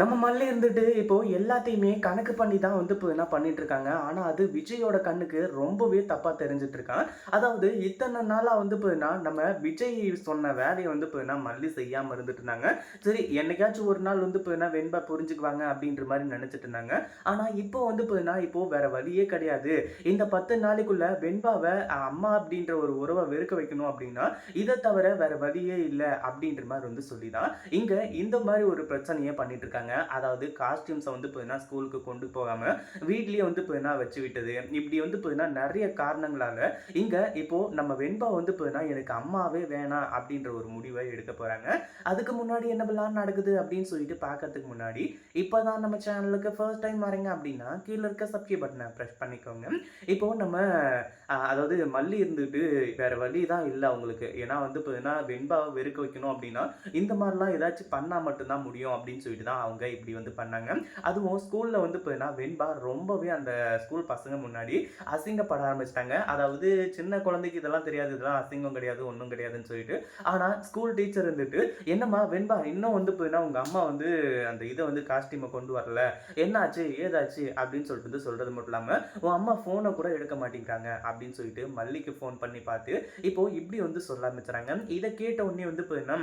நம்ம மல்லி இருந்துட்டு இப்போ எல்லாத்தையுமே கணக்கு பண்ணி தான் வந்து இப்போ என்ன பண்ணிட்டு இருக்காங்க. ஆனா அது விஜயோட கண்ணுக்கு ரொம்பவே தப்பா தெரிஞ்சிட்டு இருக்கான். அதாவது இத்தனை நாளா வந்து இப்போ நம்ம விஜய் சொன்ன வேலையை வந்து இப்போ என்ன மல்லி செய்யாம இருந்துட்டு இருந்தாங்க. சரி என்னைக்காச்சும் ஒரு நாள் வந்து இப்போ என்ன வெண்பா புரிஞ்சுக்குவாங்க அப்படின்ற மாதிரி நினைச்சிட்டு இருந்தாங்க. ஆனா இப்போ வந்து இப்போ இப்போ வேற வழியே கிடையாது. இந்த பத்து நாளைக்குள்ள வெண்பாவை அம்மா அப்படின்ற ஒரு உறவை வெறுக்க வைக்கணும் அப்படின்னா இதை தவிர வேற வழியே இல்லை அப்படின்ற மாதிரி வந்து சொல்லிதான் இங்க இந்த மாதிரி ஒரு பிரச்சனையை பண்ணிட்டு இருக்காங்க. அதாவது காஸ்டியூம்ஸை வந்து பார்த்தீங்கன்னா ஸ்கூலுக்கு கொண்டு போகாம வீட்லயே வந்து இப்போ வச்சு விட்டது. இப்படி வந்து இப்போ நிறைய காரணங்களால இங்க இப்போ நம்ம வெண்பா வந்து இப்போ எனக்கு அம்மாவே வேணாம் அப்படின்ற ஒரு முடிவை எடுக்க போறாங்க. அதுக்கு முன்னாடி என்ன நடக்குது அப்படின்னு சொல்லிட்டு பார்க்கறதுக்கு முன்னாடி இப்போதான் நம்ம சேனலுக்கு ஃபர்ஸ்ட் டைம் வரீங்க அப்படின்னா கீழே இருக்க சப்ஸ்கிரைப் பட்டனை ப்ரெஸ் பண்ணிக்கோங்க. இப்போ நம்ம அதாவது மல்லி இருந்துட்டு வேற வழி தான் இல்லை அவங்களுக்கு. ஏன்னா வந்து பார்த்தீங்கன்னா வெண்பாவை வெறுக்க வைக்கணும் அப்படின்னா இந்த மாதிரிலாம் ஏதாச்சும் பண்ணா மட்டும்தான் முடியும் அப்படின்னு சொல்லிட்டு தான் அவங்க இப்படி வந்து பண்ணாங்க. அதுவும் ஸ்கூலில் வந்து இப்போ வெண்பா ரொம்பவே அந்த ஸ்கூல் பசங்க முன்னாடி அசிங்கப்பட ஆரம்பிச்சிட்டாங்க. அதாவது சின்ன குழந்தைக்கு இதெல்லாம் தெரியாது இதெல்லாம் அசிங்கம் கிடையாது ஒன்றும் கிடையாதுன்னு சொல்லிட்டு. ஆனால் ஸ்கூல் டீச்சர் இருந்துட்டு என்னம்மா வெண்பா இன்னும் வந்து இப்போ உங்கள் அம்மா வந்து அந்த இதை வந்து காஸ்டியூமை கொண்டு வரல. என்னாச்சு ஏதாச்சு அப்படின்னு சொல்லிட்டு வந்து சொல்கிறது மட்டும் இல்லாமல் உன் அம்மா ஃபோனை கூட எடுக்க மாட்டேங்கிறாங்க அப்படின்னு சொல்லிட்டு மல்லிக்கு ஃபோன் பண்ணி பார்த்து இப்போ இப்படி வந்து சொல்ல ஆரம்பிச்சுறாங்க. இதை கேட்ட உடனே வந்து இப்போ என்ன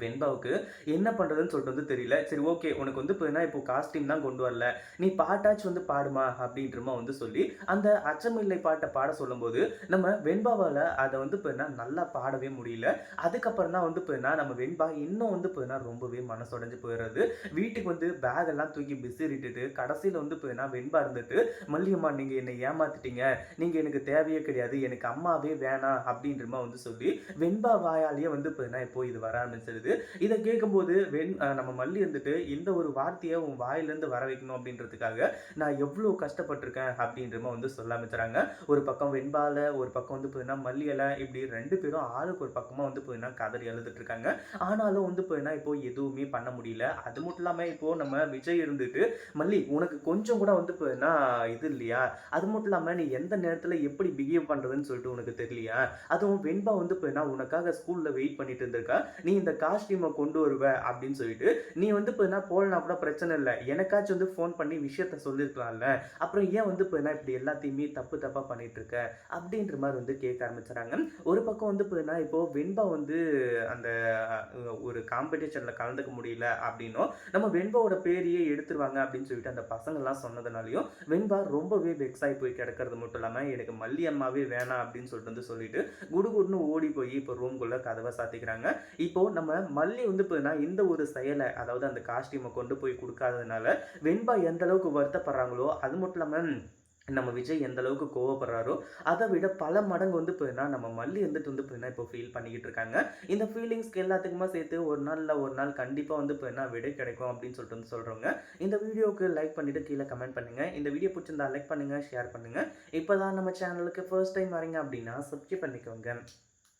வெண்பாவுக்கு என்ன பண்ணுறதுன்னு சொல்லிட்டு வந்து தெரியல. சரி ஓகே உனக்கு வந்து இப்போ இப்போ காஸ்டியூம் தான் கொண்டு வரல. நீ பாட்டாச்சும் வந்து பாடுமா அப்படின்றமா வந்து சொல்லி அந்த அச்சமில்லை பாட்டை பாட சொல்லும்போது நம்ம வெண்பாவால் அதை வந்து இப்போ நல்லா பாடவே முடியல. அதுக்கப்புறம் தான் வந்து இப்போ நம்ம வெண்பா இன்னும் வந்து இப்போனா ரொம்பவே மனசுடைஞ்சு போயிடுறது. வீட்டுக்கு வந்து பேக் எல்லாம் தூக்கி பிசிறிட்டுட்டு கடைசியில் வந்து இப்போ என்ன வெண்பா இருந்துட்டு மல்லியம்மா நீங்கள் என்னை ஏமாத்திட்டீங்க. நீங்கள் எனக்கு தேவையே கிடையாது. எனக்கு அம்மாவே வேணாம் அப்படின்றமா வந்து சொல்லி வெண்பா வாயாலேயே வந்து இப்போ இப்போ இது வர ஆரம்பிச்சது இருந்தது. இதை கேட்கும்போது வெண் நம்ம மல்லி இருந்துட்டு இந்த ஒரு வார்த்தையை உன் வாயிலேருந்து வர வைக்கணும் அப்படின்றதுக்காக நான் எவ்வளோ கஷ்டப்பட்டிருக்கேன் அப்படின்றமா வந்து சொல்ல ஆரம்பிச்சுறாங்க ஒரு பக்கம் வெண்பால ஒரு பக்கம் வந்து பார்த்தீங்கன்னா மல்லி இலை இப்படி ரெண்டு பேரும் ஆளுக்கு ஒரு பக்கமாக வந்து பார்த்தீங்கன்னா கதறி எழுதிட்டு இருக்காங்க. ஆனாலும் வந்து பார்த்தீங்கன்னா இப்போ எதுவுமே பண்ண முடியல. அது மட்டும் இல்லாமல் இப்போ நம்ம விஜய் இருந்துட்டு மல்லி உனக்கு கொஞ்சம் கூட வந்து பார்த்தீங்கன்னா இது இல்லையா? அது மட்டும் இல்லாமல் நீ எந்த நேரத்தில் எப்படி பிஹேவ் பண்ணுறதுன்னு சொல்லிட்டு உனக்கு தெரியலையா? அதுவும் வெண்பா வந்து பார்த்தீங்கன்னா உனக்காக ஸ்கூலில் வெயிட் பண்ணிட்டு இருந்திருக்கா. நீ இந்த காஸ்டியூமை கொண்டு வருவ அப்படின்னு சொல்லிட்டு நீ வந்து இப்போ என்ன போலனா கூட பிரச்சனை இல்லை. எனக்காச்சும் வந்து ஃபோன் பண்ணி விஷயத்த சொல்லியிருக்கலாம்ல அப்புறம் ஏன் வந்து இப்போ என்ன இப்படி எல்லாத்தையுமே தப்பு தப்பாக பண்ணிட்டு இருக்க? அப்படின்ற மாதிரி வந்து கேட்க ஆரம்பிச்சுறாங்க ஒரு பக்கம் வந்து இப்போ என்ன இப்போ வெண்பா வந்து அந்த ஒரு காம்படிஷனில் கலந்துக்க முடியல அப்படின்னும் நம்ம வெண்பாவோட பேரையே எடுத்துருவாங்க அப்படின்னு சொல்லிட்டு அந்த பசங்கள்லாம் சொன்னதுனாலையும் வெண்பா ரொம்பவே வெக்ஸ் ஆகி போய் கிடக்கிறது மட்டும் இல்லாமல் எனக்கு மல்லி அம்மாவே வேணாம் அப்படின்னு சொல்லிட்டு வந்து சொல்லிட்டு குடுகுடுன்னு ஓடி போய் இப்போ ரூம்குள்ளே கதவை சாத்திக்கிறாங்க. இப்போ நம்ம மல்லி வந்து இப்போ இந்த ஒரு செயலை அதாவது அந்த காஸ்டியூமை கொண்டு போய் கொடுக்காததுனால வெண்பா எந்த அளவுக்கு வருத்தப்படுறாங்களோ அது மட்டும் இல்லாமல் நம்ம விஜய் எந்த அளவுக்கு கோவப்படுறாரோ அதை விட பல மடங்கு வந்து போயினா நம்ம மல்லி வந்துட்டு வந்து போயினா இப்போ ஃபீல் பண்ணிக்கிட்டு இருக்காங்க. இந்த ஃபீலிங்ஸ்க்கு எல்லாத்துக்குமே சேர்த்து ஒரு நாள்ல ஒரு நாள் கண்டிப்பாக வந்து போயினா விடை கிடைக்கும் அப்படின்னு சொல்லிட்டு வந்து சொல்கிறவங்க இந்த வீடியோவுக்கு லைக் பண்ணிவிட்டு கீழே கமெண்ட் பண்ணுங்கள் இந்த வீடியோ பிடிச்சிருந்தா லைக் பண்ணுங்கள் ஷேர் பண்ணுங்கள் இப்போ தான் நம்ம சேனலுக்கு ஃபர்ஸ்ட் டைம் வரீங்க அப்படின்னா சப்ஸ்கிரைப் பண்ணிக்கோங்க.